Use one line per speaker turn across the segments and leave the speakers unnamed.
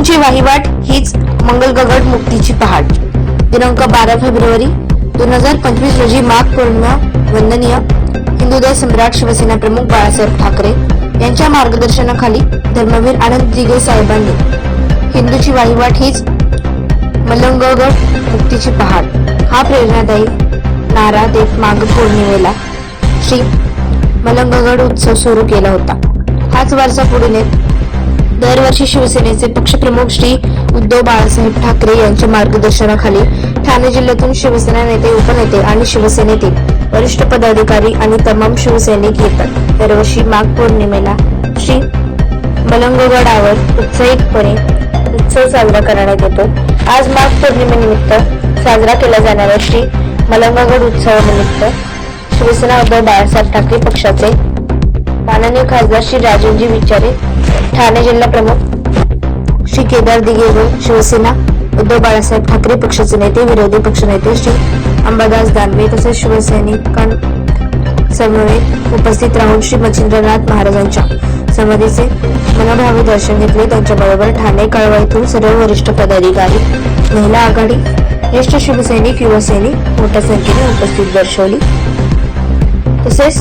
वाहिवाट हीच मंगलगगड मुक्तीची पहाट. दिनांक बारा फेब्रुवारी दोन हजार पंचवीस रोजी माघ पौर्णिमा वंदनीय हिंदुदय सम्राट शिवसेना प्रमुख बाळासाहेब ठाकरे यांच्या मार्गदर्शनाखाली धर्मवीर आनंद दिघे साहेबांनी हिंदूची वाहिवाट हीच मलंगगड मुक्तीची पहाट. हा प्रेरणादायी नारा देत माघ पौर्णिमेला श्री मलंगगड उत्सव सुरू केला होता. हाच वारसा पुढे नेत दरवर्षी शिवसेनेचे पक्षप्रमुख श्री उद्धव बाळासाहेब ठाकरे यांच्या मार्गदर्शनाखाली ठाणे जिल्ह्यातून शिवसेना नेते उपनेते आणि शिवसेनेतील वरिष्ठ पदाधिकारी आणि तमाम शिवसैनिक येतात. दरवर्षी माघ पौर्णिमेला श्री मलंगगडावर उत्साहितपणे उत्सव साजरा करण्यात येतो. आज माघ पौर्णिमेनिमित्त साजरा केला जाणारा श्री मलंगगड उत्सवानिमित्त शिवसेना उद्धव बाळासाहेब ठाकरे पक्षाचे माननीय खासदार श्री राजेंद्रजी विचारे ठाणे जिल्हा प्रमुख श्री केदार दिगेरे शिवसेना उद्धव बाळासाहेब ठाकरे पक्षाचे नेते विरोधी पक्षनेते श्री अंबादास दानवे तसेच शिवसैनिक उपस्थित राहून श्री मच्छिंद्रनाथ महाराजांच्या समाधीचे मनोभावे दर्शन घेतले. त्यांच्याबरोबर ठाणे कळवा येथून सर्व वरिष्ठ पदाधिकारी महिला आघाडी ज्येष्ठ शिवसैनिक युवा सैनिक मोठ्या संख्येने उपस्थित दर्शवली. तसेच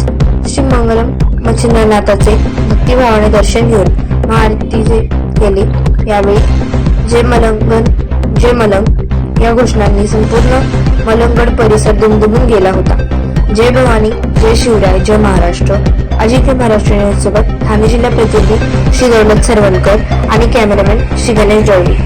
श्री मंगलम म्हणजे मच्छिंद्रनाथाचे भक्तिभावाने दर्शन घेऊन महाआरतीचे केले. यावेळी जे मलंगन जय मलंग या घोषणांनी संपूर्ण मलंगड परिसर दुमदुमून गेला होता. जय भवानी जय शिवराय जय महाराष्ट्र. अजिंक्य महाराष्ट्र न्यूजसोबत ठाणे जिल्हा प्रतिनिधी श्री दौलत सरवणकर आणि कॅमेरामॅन श्री गणेश जवळी.